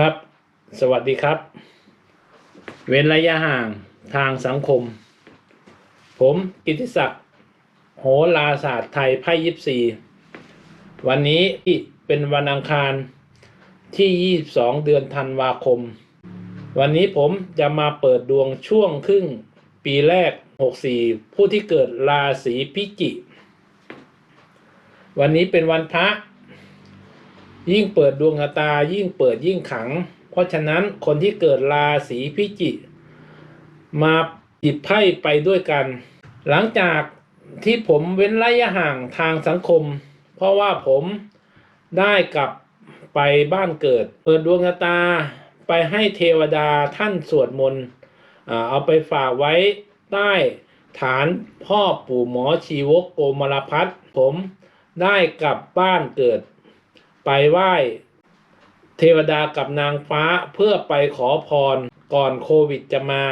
ครับ สวัสดีครับ เว้นระยะห่างทางสังคม ผมกิติศักดิ์โหราศาสตร์ไทยไพ่ยิปซีวันนี้เป็นวันอังคารที่ 22 เดือนธันวาคม วันนี้ผมจะมาเปิดดวงช่วงครึ่งปีแรก 64 ผู้ที่เกิดราศีพิจิ วันนี้เป็นวันพระ ยิ่งเปิดดวงตายิ่งเปิดยิ่งขัง เพราะฉะนั้นคนที่เกิดราศีพิจิมาจิบไพ่ไปด้วยกัน หลังจากที่ผมเว้นระยะห่างทางสังคม เพราะว่าผมได้กลับไปบ้านเกิด เปิดดวงตาไปให้เทวดาท่านสวดมนต์เอาไปฝากไว้ใต้ฐานพ่อปู่หมอชีวกโกมลพัฒน์ผมได้กลับบ้านเกิด ไปไหว้เทวดากับนางฟ้าเพื่อไปขอพรก่อนโควิดจะมา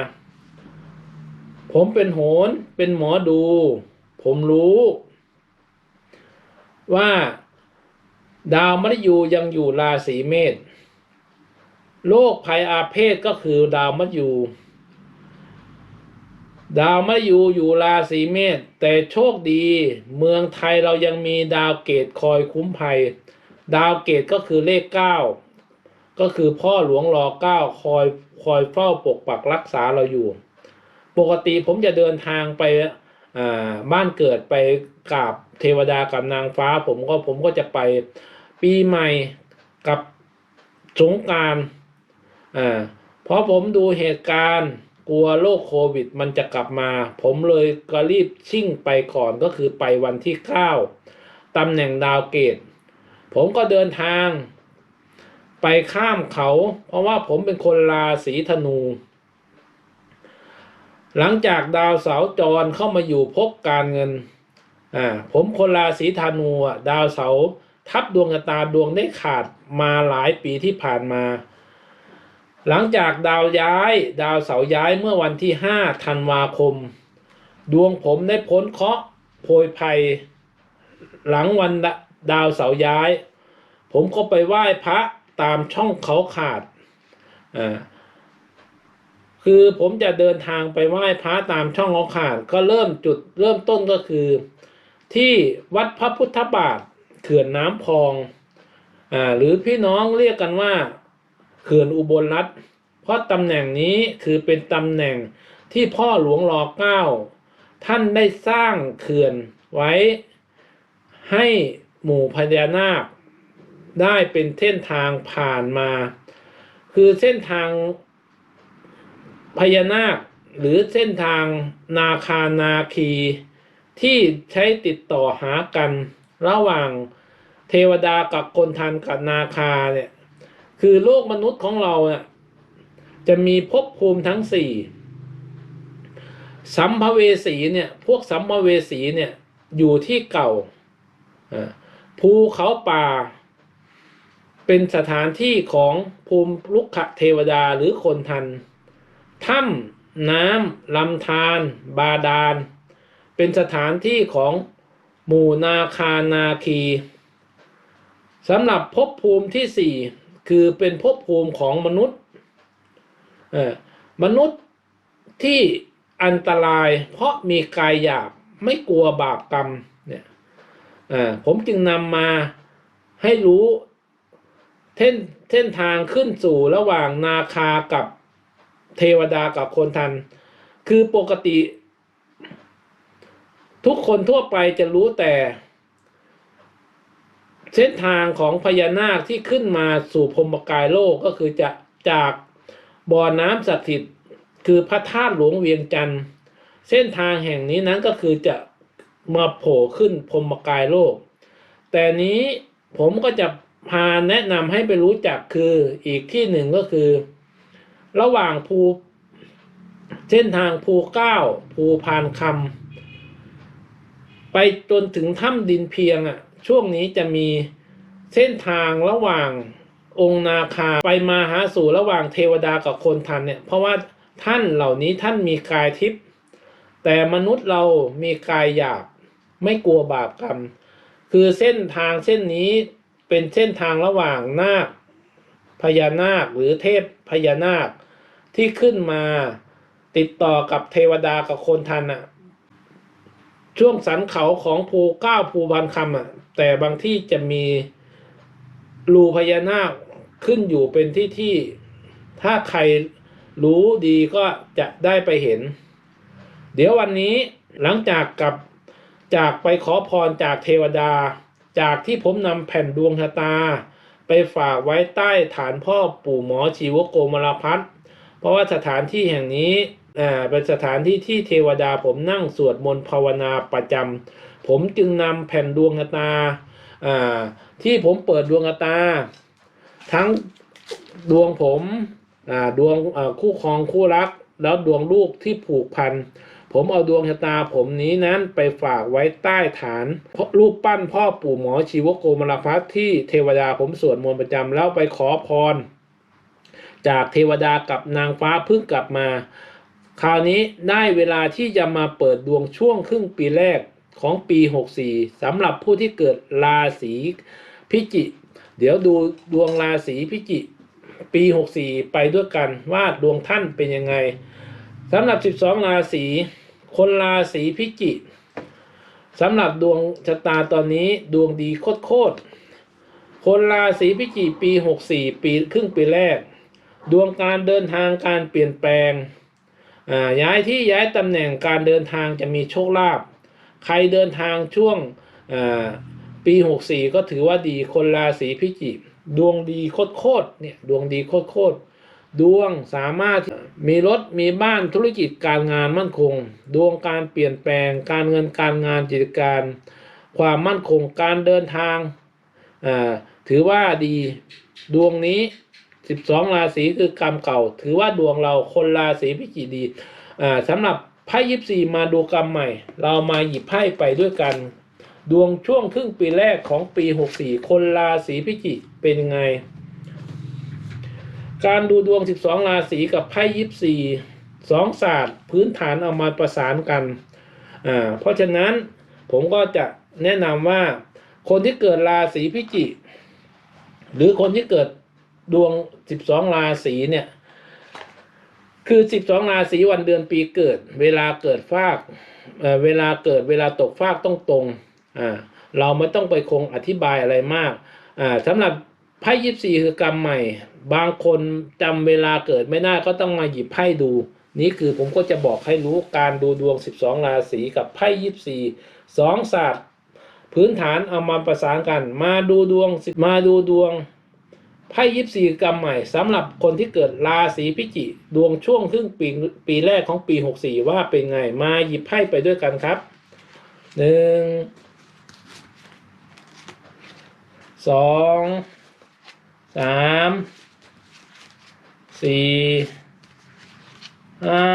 ผมเป็นโหนเป็นหมอดู ผมรู้ ว่าดาวมฤตยูยังอยู่ราศีเมษโรคภัยอาเพศก็คือดาวมฤตยูดาวมฤตยูอยู่ราศีเมษแต่โชคดี เมืองไทยเรายังมีดาวเกตคอยคุ้มภัย ดาวเกตก็คือเลขเก้าก็คือพ่อหลวงรอเก้าคอยคอยเฝ้าปกปักรักษาเราอยู่ ปกติผมจะเดินทางไปบ้านเกิดไปกราบเทวดากับนางฟ้า ผมก็ผมก็จะไปปีใหม่กับสงการอ่าเพราะผมดูเหตุการณ์กลัวโรคโควิดมันจะกลับมา ผมเลยก็รีบชิ่งไปก่อนก็คือไปวันที่เก้าตำแหน่งดาวเกต ผมก็เดินทาง ไปข้ามเขา เพราะว่าผมเป็นคนราศีธนู หลังจากดาวเสาร์จรเข้ามาอยู่พบการเงินอ่าผมคนราศีธนูอะดาวเสาร์ทับดวงตาดวงได้ขาดมาหลายปีที่ผ่านมา หลังจากดาวย้าย ดาวเสาร์ย้ายเมื่อวันที่ห้าธันวาคม ดวงผมได้พ้นเคราะห์โพยภัย หลังวัน ดาวเสาย้าย ผมก็ไปไหว้พระตามช่องเขาขาดอ่าคือผมจะเดินทางไปไหว้พระตามช่องเขาขาด ก็เริ่มจุดเริ่มต้นก็คือ ที่วัดพระพุทธบาทเขื่อนน้ำพองอ่าหรือพี่น้องเรียกกันว่าเขื่อนอุบลรัฐ เพราะตำแหน่งนี้คือเป็นตำแหน่งที่พ่อหลวงรอเก้าท่านได้สร้างเขื่อนไว้ให้ หมู่พญานาค ได้เป็นเส้นทางผ่านมา คือเส้นทางพญานาคหรือเส้นทางนาคานาคี ที่ใช้ติดต่อหากันระหว่างเทวดากับคนทันกับนาคาเนี่ยคือโลกมนุษย์ของเราเนี่ยจะมีภพภูมิทั้งสี่สัมภเวสีเนี่ย พวกสัมภเวสีเนี่ย อยู่ที่เก่าอ่า ภูเขาป่า เป็นสถานที่ของภูมิลุกขเทวดาหรือคนทัน ถ้ำน้ำลำธารบาดาล เป็นสถานที่ของหมู่นาคานาคีสำหรับภพภูมิที่สี่คือเป็นภพภูมิของมนุษย์มนุษย์ที่อันตรายเพราะมีกายหยาบไม่กลัวบาปกรรม ผมจึงนำมาให้รู้เส้นเส้นทางขึ้นสู่ระหว่างนาคากับเทวดากับคนทัน คือปกติ ทุกคนทั่วไปจะรู้แต่ เส้นทางของพญานาคที่ขึ้นมาสู่พรมกายโลกก็คือจะจากบ่อน้ำศักดิ์สิทธิ์คือพระธาตุหลวงเวียงจันทร์เส้นทางแห่งนี้นั้นก็คือจะ มาโผล่ขึ้นพรมกายโลก แต่นี้ผมก็จะพาแนะนำให้ไปรู้จักคืออีกที่หนึ่งก็คือ ระหว่างภูเส้นทางภูเก้าภูพานคำไปจนถึงถ้ำดินเพียงอะช่วงนี้จะมีเส้นทางระหว่างองค์นาคาไปมาหาสู่ระหว่างเทวดากับคนทันเนี่ยเพราะว่าท่านเหล่านี้ท่านมีกายทิพย์แต่มนุษย์เรามีกายหยาบ ไม่กลัวบาปกรรม คือเส้นทางเส้นนี้เป็นเส้นทางระหว่างนาคพญานาคหรือเทพพญานาคที่ขึ้นมาติดต่อกับเทวดากับคนทันอะช่วงสันเขาของภูเก้าภูพันคำอะแต่บางที่จะมีรูพญานาคขึ้นอยู่เป็นที่ที่ถ้าใครรู้ดีก็จะได้ไปเห็น เดี๋ยววันนี้หลังจากกับ จากไปขอพรจากเทวดา จากที่ผมนำแผ่นดวงชะตา ไปฝากไว้ใต้ฐานพ่อปู่หมอชีวโกมลพัฒเพราะว่าสถานที่แห่งนี้เป็นสถานที่ที่เทวดาผมนั่งสวดมนต์ภาวนาประจำผมจึงนำแผ่นดวงชะตาที่ผมเปิดดวงชะตา ทั้งดวงผมดวงคู่ครองคู่รัก แล้วดวงลูกที่ผูกพัน ผมเอาดวงชะตาผมนี้นั้นไปฝากไว้ใต้ฐานรูปปั้นพ่อปู่หมอชีวโกมลพัฒน์ที่เทวดาผมสวดมนต์ประจำแล้วไปขอพร จากเทวดากับนางฟ้าเพิ่งกลับมา คราวนี้ได้เวลาที่จะมาเปิดดวงช่วงครึ่งปีแรกของปี 64สำหรับผู้ที่เกิดราศีพิจิกเดี๋ยวดูดวงราศีพิจิกปี 64 ไปด้วยกันว่าดวงท่านเป็นยังไงสำหรับ 12 ราศี คนราศีพิจิกสำหรับดวงชะตาตอนนี้ดวงดีโคตรๆคนราศีพิจิกปี 64 ปีครึ่งปีแรก ดวงการเดินทางการเปลี่ยนแปลงย้ายที่ย้ายตำแหน่งการเดินทางจะมีโชคลาภใครเดินทางช่วงปี 64 ก็ถือว่าดีคนราศีพิจิกดวงดีโคตรๆเนี่ยดวงดีโคตรๆ ดวงสามารถมีรถมีบ้านธุรกิจการงานมั่นคง ดวงการเปลี่ยนแปลง การเงินการงานกิจการ ความมั่นคงการเดินทาง ถือว่าดีดวงนี้ 12 ราศีคือกรรมเก่า ถือว่าดวงเราคนราศีพิจิกดีสำหรับไพ่ยิปซีมาดูกรรมใหม่ เรามาหยิบไพ่ไปด้วยกัน ดวงช่วงครึ่งปีแรกของปี 64 คนราศีพิจิเป็นยังไง การดูดวง 12 ราศีกับไพ่ยิปซีสองศาสตร์พื้นฐานเอามาประสานกันอ่าเพราะฉะนั้นผมก็จะแนะนำว่าคนที่เกิดราศีพิจิ หรือคนที่เกิดดวง 12 ราศีเนี่ย คือ 12 ราศีวันเดือนปีเกิด เวลาเกิดฟากเเวลาเกิดเวลาตกฟากต้องตรงอ่าเราไม่ต้องไปคงอธิบายอะไรมากอ่าสำหรับไพ่ยิปซีคือกรรมใหม่ บางคนจำเวลาเกิดไม่ได้ก็ต้องมาหยิบไพ่ดู นี่คือผมก็จะบอกให้รู้การดูดวง 12 ราศีกับไพ่ยิปซีสองศาสตร์พื้นฐานเอามาประสานกัน มาดูดวงมาดูดวงไพ่ยิปซีกรรมใหม่สำหรับคนที่เกิดราศีพิจิกดวงช่วงครึ่งปีปีแรกของปี 64 ว่าเป็นไงมาหยิบไพ่ไปด้วยกันครับหนึ่ง สี่ห้า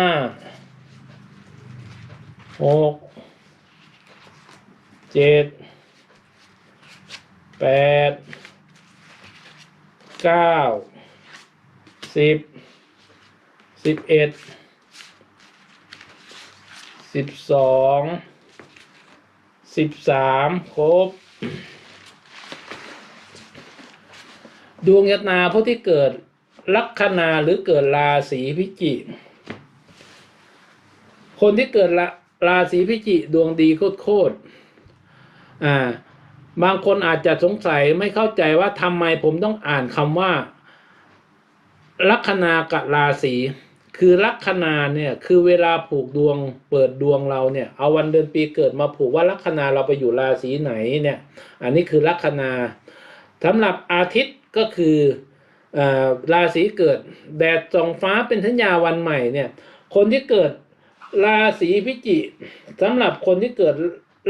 หกเจ็ดแปดเก้าสิบสิบเอ็ดสิบสองสิบสามครบ ดวงยตนาผู้ที่เกิด ลัคนาหรือเกิดราศีพิจิกคนที่เกิดราราศีพิจิดวงดีโคตรๆอ่า บางคนอาจจะสงสัยไม่เข้าใจว่าทำไมผมต้องอ่านคำว่า ลัคนากับราศีคือลัคนาเนี่ยคือเวลาผูกดวงเปิดดวงเราเนี่ย เอาวันเดือนปีเกิดมาผูกว่าลัคนาเราไปอยู่ราศีไหนเนี่ย อันนี้คือลัคนาสำหรับอาทิตย์ก็คือ ราศีเกิด แดดส่องฟ้าเป็นสัญญาวันใหม่เนี่ย คนที่เกิดราศีพิจิสำหรับคนที่เกิด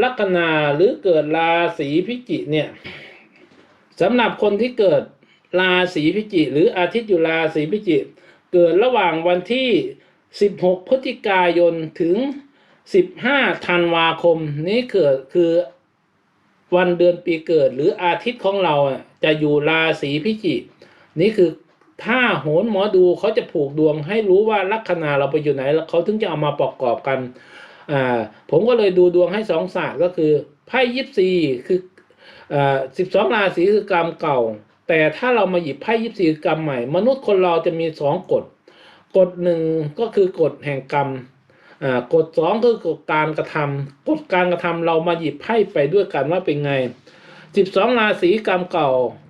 ลัคนาหรือเกิดราศีพิจิเนี่ยสำหรับคนที่เกิดราศีพิจิ หรืออาทิตย์อยู่ราศีพิจิ เกิดระหว่างวันที่ 16 พฤศจิกายนถึง 15 ธันวาคม นี้เกิดคือวันเดือนปีเกิดหรืออาทิตย์ของเราจะอยู่ราศีพิจิก นี่คือถ้าโหนหมอดูเขาจะผูกดวงให้รู้ว่าลัคนาเราไปอยู่ไหน แล้วเขาถึงจะเอามาประกอบกันอ่าผมก็เลยดูดวงให้สองศาสตร์ก็คือไพ่ยิปซีคืออ่าสิบสองราศีคือกรรมเก่า แต่ถ้าเรามาหยิบไพ่ยิบสี่กรรมใหม่ มนุษย์คนเราจะมีสองกฎกฎหนึ่งก็คือกฎแห่งกรรมกฎสองคือกฎการกระทำกฎการกระทำเรามาหยิบไพ่ไปด้วยกันว่าเป็นไงสิบสองราศีกรรมเก่า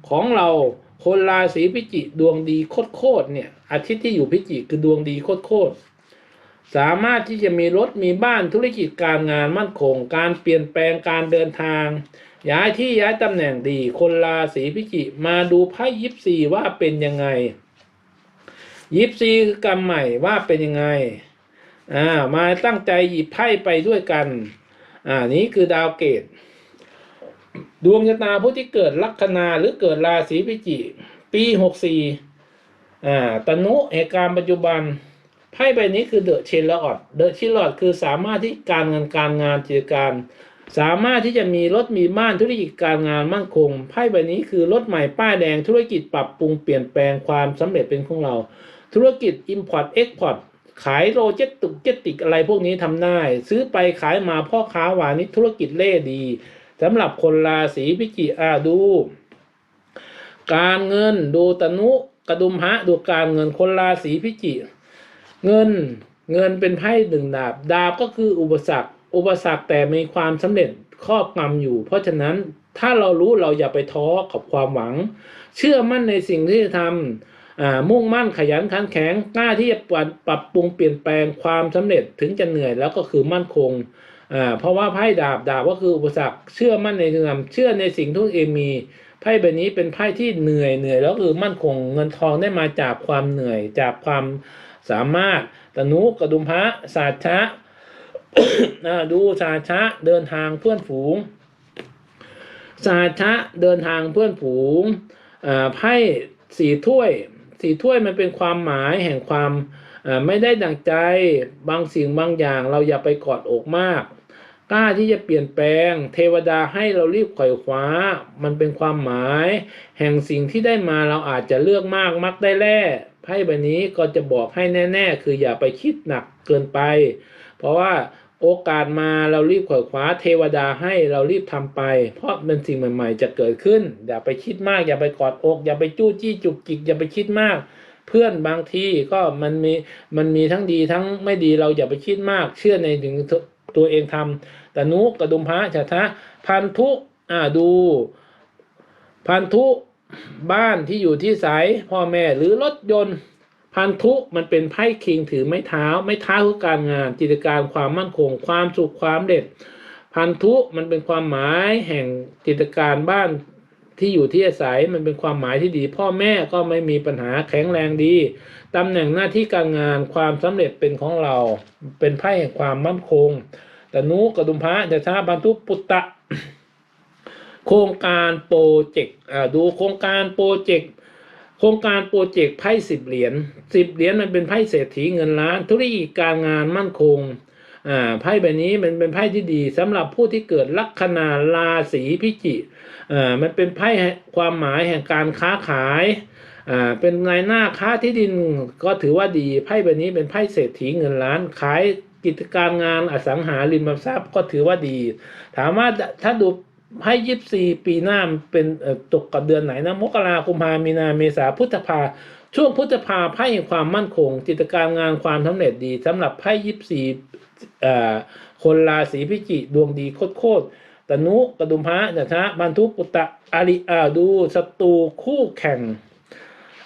ของเรา คนราศีพิจิดวงดีโคตรๆเนี่ยอาทิตย์ที่อยู่พิจิคือดวงดีโคตรๆสามารถที่จะมีรถมีบ้านธุรกิจการงานมั่นคง การเปลี่ยนแปลงการเดินทาง ย้ายที่ย้ายตำแหน่งดี คนราศีพิจิมาดูไพ่ยิปซีว่าเป็นยังไงยิปซีคือกรรมใหม่ว่าเป็นยังไงอ่ามาตั้งใจหยิบไพ่ไปด้วยกันอ่านี้คือดาวเกต ดวงชะตาผู้ที่เกิดลัคนาหรือเกิดราศีพิจิปีหกสี่อ่าตนุเหตุการณ์ปัจจุบันไพ่ใบนี้คือเดอะชนลอดเดอะชนลอดคือสามารถที่การเงินการงานกิจการ สามารถที่จะมีรถมีบ้านธุรกิจการงานมั่นคงไพ่ใบนี้คือรถใหม่ป้ายแดงธุรกิจปรับปรุงเปลี่ยนแปลงความสำเร็จเป็นของเรา ธุรกิจ Import Export ขายโลเจตตุกเจติกอะไรพวกนี้ทำได้ ซื้อไปขายมาพ่อค้าหวานนี่ธุรกิจเล่ดี สำหรับคนราศีพิจิอาดู การเงินดูตนุกระดุมพระดูการเงินคนราศีพิจิเงินเงินเป็นไพ่หนึ่งดาบ ดาบก็คืออุปสรรค อุปสรรคแต่มีความสำเร็จครอบงำอยู่ เพราะฉะนั้นถ้าเรารู้เราอย่าไปท้อกับความหวัง เชื่อมั่นในสิ่งที่จะทำมุ่งมั่นขยันขันแข็งกล้าที่จะปรับปรับปรุงเปลี่ยนแปลงความสำเร็จถึงจะเหนื่อยแล้วก็คือมั่นคง อ่าเพราะว่าไพ่ดาบดาบก็คืออุปสรรคเชื่อมั่นในสิ่งที่ทำเชื่อในสิ่งที่ตัวเองมีไพ่ใบนี้เป็นไพ่ที่เหนื่อยเหนื่อยแล้วคือมั่นคงเงินทองได้มาจากความเหนื่อยจากความสามารถตนุกระดุมพระศาสชะดูศาสชะเดินทางเพื่อนฝูงศาสชะเดินทางเพื่อนฝูงไพ่สีถ้วยสีถ้วยมันเป็นความหมายแห่งความไม่ได้ดังใจบางสิ่งบางอย่างเราอย่าไปกอดอกมาก กล้าที่จะเปลี่ยนแปลง เทวดาให้เรารีบไขว่คว้า มันเป็นความหมาย แห่งสิ่งที่ได้มาเราอาจจะเลือกมากมักได้แล่ไพ่ใบนี้ก็จะบอกให้แน่ ๆ คืออย่าไปคิดหนักเกินไป เพราะว่าโอกาสมาเรารีบขวายคว้าเทวดาให้เรารีบทำไป เพราะเป็นสิ่งใหม่ๆ จะเกิดขึ้น อย่าไปคิดมาก อย่าไปกอดอก อย่าไปจู้จี้จุกจิกอย่าไปคิดมาก เพื่อนบางทีก็มันมีมันมีทั้งดีทั้งไม่ดีเราอย่าไปคิดมาก เชื่อในถึง ตัวเองทำแต่นุกระดุมพระฉะทะพันธุอ่าดู พันธุบ้านที่อยู่ที่สายพ่อแม่หรือรถยนต์ พันธุมันเป็นไพ่คิงถือไม้เท้า ไม้เท้าคือการงานกิจการความมั่นคง ความสุขความเด็ด พันธุมันเป็นความหมายแห่งกิจการบ้าน ที่อยู่ที่อาศัยมันเป็นความหมายที่ดี พ่อแม่ก็ไม่มีปัญหาแข็งแรงดีตำแหน่งหน้าที่การงานความสำเร็จเป็นของเรา เป็นไพ่แห่งความมั่นคงแต่นุกระดุมพระจะชาพันธุปุตตะ โครงการโปรเจกต์ดูโครงการโปรเจกต์โครงการโปรเจกต์ไพ่สิบเหรียญสิบเหรียญมันเป็นไพ่เศรษฐีเงินล้าน ธุรกิจการงานมั่นคง อ่าไพ่ใบนี้มันเป็นไพ่ที่ดีสำหรับผู้ที่เกิดลัคนาราศีพิจิอ่ามันเป็นไพ่ความหมายแห่งการค้าขายอ่าเป็นนายหน้าค้าที่ดินก็ถือว่าดีไพ่ใบนี้เป็นไพ่เศรษฐีเงินล้านขายกิจการงานอสังหาริมทรัพย์ก็ถือว่าดี ถามว่าถ้าดูไพ่ยิบซีปีหน้าเป็นตกกับเดือนไหนนะมกราคมพามีนาเมษาพฤษภา ช่วงพฤษภาไพ่แห่งความมั่นคงกิจการงานความสำเร็จดีสำหรับไพ่ยิบซีคนราศีพิจิดวงดีโคตรตนุกระดุมพระนะฮะบรรทุกปุตตะอาริอาดูศัตรูคู่แข่ง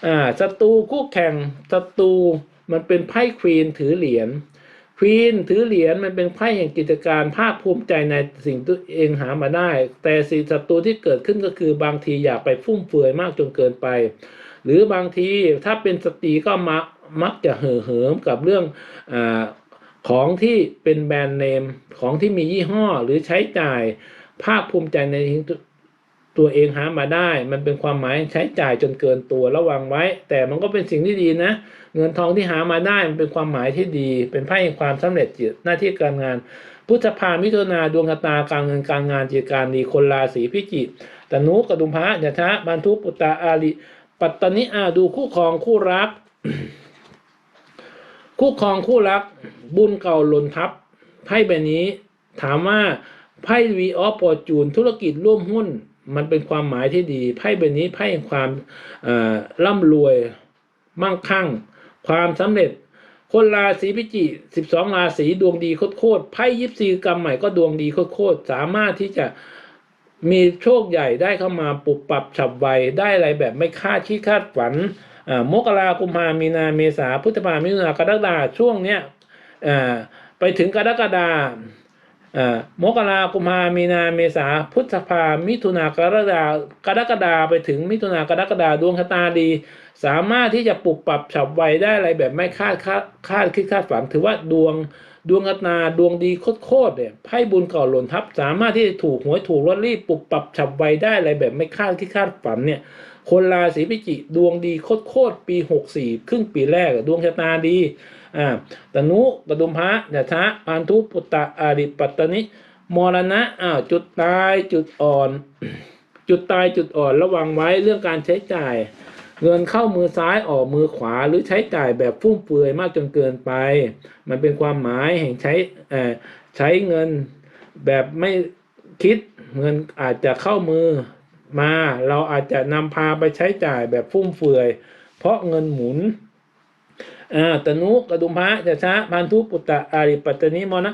อ่าศัตรูคู่แข่งศัตรูมันเป็นไพ่ควีนถือเหรียญควีนถือเหรียญมันเป็นไพ่แห่งกิจการภาคภูมิใจในสิ่งตัวเองหามาได้ แต่สิ่งศัตรูที่เกิดขึ้นก็คือบางทีอยากไปฟุ่มเฟือยมากจนเกินไป หรือบางทีถ้าเป็นสตรีก็มักมักจะเห่อเหิมกับเรื่องอของที่เป็นแบรนด์เนมของที่มียี่ห้อหรือใช้จ่ายภาคภูมิใจในตัวเองหามาได้ มันเป็นความหมายใช้จ่ายจนเกินตัวระวังไว้ แต่มันก็เป็นสิ่งที่ดีนะ เงินทองที่หามาได้มันเป็นความหมายที่ดี เป็นไพ่แห่งความสำเร็จจิตหน้าที่การงาน พุทธภามิถุนาดวงตาการเงินการงานจิตการดีคนราศีพิจิกตนุกระดุมพระยะทะบรรทุปุตตาอาริ ปัตตนิอาดูคู่ครองคู่รัก คู่ครองคู่รัก บุญเก่าหล่นทับไพ่ใบนี้ ถามว่าไพ่วีออฟปอจูนธุรกิจร่วมหุ้น มันเป็นความหมายที่ดีไพ่ใบนี้ไพ่ความเอ่อร่ำรวยมั่งคั่ง ความสำเร็จ คนราศีพิจิสิบสองราศีดวงดีโคตรๆไพ่ยิบซีกรรมใหม่ก็ดวงดีโคตรๆสามารถที่จะ มีโชคใหญ่ได้เข้ามาปรับปรับฉับไวได้อะไรแบบไม่คาดที่คาดฝันมกรากุมภามีนาเมษาพฤษภามิถุนากรกฎาช่วงเนี้ยไปถึงกรกฎามกรากุมภามีนาเมษาพฤษภามิถุนากรกฎากรกฎาไปถึงมิถุนากรกฎาดวงชะตาดี สามารถที่จะปรับปรับฉับไวได้อะไรแบบไม่คาดคาดคาดคิดคาดฝันถือว่าดวง ดวงชะตาดวงดีโคตรๆเนี่ยไพ่บุญเก่าหล่นทับ สามารถที่จะถูกหวยถูกลอตเตอรี่ปรับปรับฉับไวได้อะไรแบบไม่คาดคิดคาดฝันเนี่ย คนราศีพิจิดวงดีโคตรๆปีหกสี่ครึ่งปีแรกดวงชะตาดีอ่าตนุกระดุมพระยะทะพันธุปุตตะอาริปัตตนิมรณะอ้าวจุดตายจุดอ่อน จุดตายจุดอ่อนระวังไว้เรื่องการใช้จ่าย เงินเข้ามือซ้ายออกมือขวาหรือใช้จ่ายแบบฟุ่มเฟือยมากจนเกินไป มันเป็นความหมายแห่งใช้ใช้เงินแบบไม่คิดเงินอาจจะเข้ามือมา เราอาจจะนำพาไปใช้จ่ายแบบฟุ่มเฟือย เพราะเงินหมุนอาตนุกระดุมพระจะช้าพันธุปุตตะอาริปัตตนิมรณะ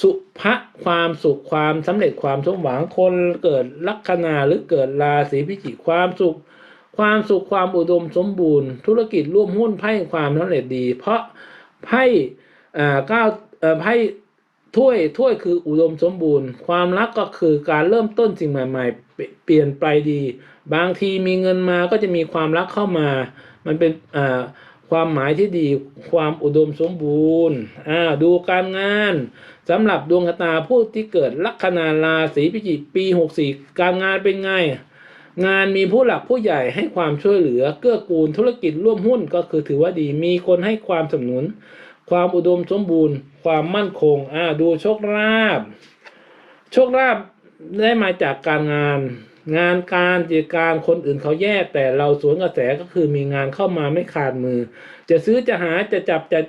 สุภะความสุขความสำเร็จความสมหวังคนเกิดลัคนาหรือเกิดราศีพิจิกความสุข ความสุขความอุดมสมบูรณ์ ธุรกิจร่วมหุ้นไพ่ความสำเร็จดี เพราะไพ่เก้าไพ่ถ้วยถ้วยคืออุดมสมบูรณ์ ความรักก็คือการเริ่มต้นสิ่งใหม่ๆเปเปลี่ยนไปดี บางทีมีเงินมาก็จะมีความรักเข้ามา มันเป็นความหมายที่ดีความอุดมสมบูรณ์ดูการงานสำหรับดวงชะตาผู้ที่เกิดลัคนาราศีพิจิกปี 64 การงานเป็นไง งานมีผู้หลักผู้ใหญ่ให้ความช่วยเหลือ เกื้อกูลธุรกิจร่วมหุ้นก็คือถือว่าดี มีคนให้ความสนับสนุน ความอุดมสมบูรณ์ ความมั่นคง อ่าดูโชคลาภโชคลาภได้มาจากการงาน งานการกิจการคนอื่นเขาแย่แต่เราสวนกระแสก็คือมีงานเข้ามาไม่ขาดมือ จะซื้อจะหาจะจับจะ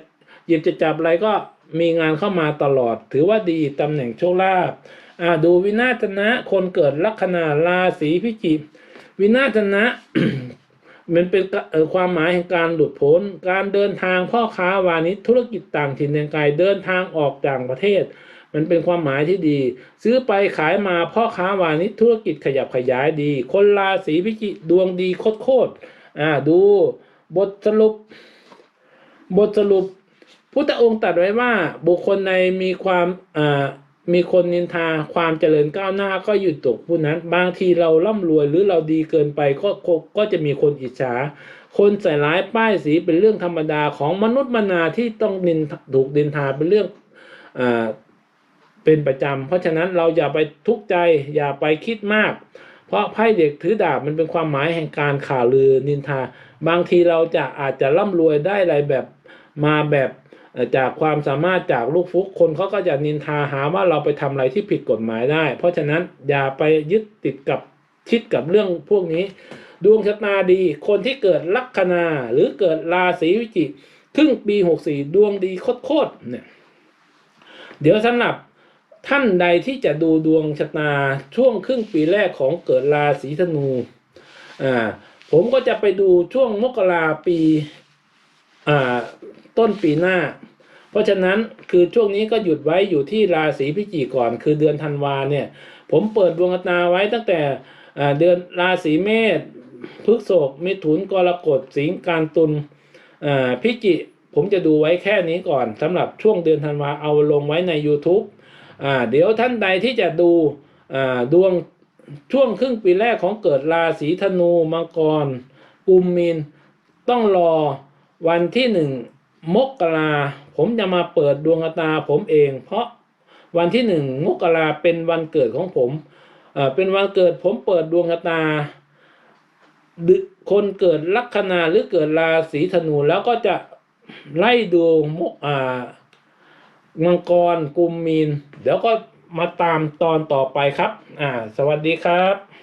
หยิบจะจับอะไรก็มีงานเข้ามาตลอด ถือว่าดีตำแหน่งโชคลาภอ่าดูวินาศนะคนเกิดลัคนาราศีพิจิก วินาศนะมันเป็นความหมายแห่งการหลุดพ้น การเดินทางพ่อค้าวานิชธุรกิจต่างถิ่นแดนไกลเดินทางออกต่างประเทศ มันเป็นความหมายที่ดี ซื้อไปขายมาพ่อค้าวานิชธุรกิจขยับขยายดี คนราศีพิจิกดวงดีโคตรอ่าดูบทสรุป บทสรุปพุทธองค์ตรัสไว้ว่าบุคคลในมีความอ่า มีคนนินทาความเจริญก้าวหน้าก็อยู่ตกผู้นั้น บางทีเราร่ำรวยหรือเราดีเกินไปก็ก็ก็จะมีคนอิจฉา คนใส่ร้ายป้ายสีเป็นเรื่องธรรมดาของมนุษย์มนาที่ต้องนินถูกดินทาเป็นเรื่องอ่าเป็นประจำ เพราะฉะนั้นเราอย่าไปทุกข์ใจอย่าไปคิดมาก เพราะไพ่เด็กถือดาบมันเป็นความหมายแห่งการข่าวลือนินทา บางทีเราจะอาจจะร่ำรวยได้อะไรแบบมาแบบ จากความสามารถจากลูกฟุกคนเขาก็จะนินทาหาว่าเราไปทำอะไรที่ผิดกฎหมายได้ เพราะฉะนั้นอย่าไปยึดติดกับคิดกับเรื่องพวกนี้ ดวงชะตาดี คนที่เกิดลัคนาหรือเกิดราศีวิจิกครึ่งปี64ดวงดีโคตรๆเนี่ยเดี๋ยวสำหรับท่านใดที่จะดูดวงชะตาช่วงครึ่งปีแรกของเกิดราศีธนูอ่าผมก็จะไปดูช่วงมกราปีอ่า ต้นปีหน้า เพราะฉะนั้นคือช่วงนี้ก็หยุดไว้อยู่ที่ราศีพิจิกก่อน คือเดือนธันวาเนี่ย ผมเปิดดวงชะตาไว้ตั้งแต่เดือนราศีเมษพฤษภมิถุนกรกฎสิงห์การตุลพิจิผมจะดูไว้แค่นี้ก่อนสำหรับช่วงเดือนธันวาเอาลงไว้ใน YouTube เดี๋ยวท่านใดที่จะดูดวงช่วงครึ่งปีแรกของเกิดราศีธนูมังกร กุมมีน ต้องรอวันที่หนึ่ง มกราผมจะมาเปิดดวงตาผมเอง เพราะวันที่หนึ่งมกราเป็นวันเกิดของผมเป็นวันเกิดผมเปิดดวงตาคนเกิดลัคนาหรือเกิดราศีธนูแล้วก็จะไล่ดูมกอ่ามังกรกุมมีน เดี๋ยวก็มาตามตอนต่อไปครับ อ่า สวัสดีครับ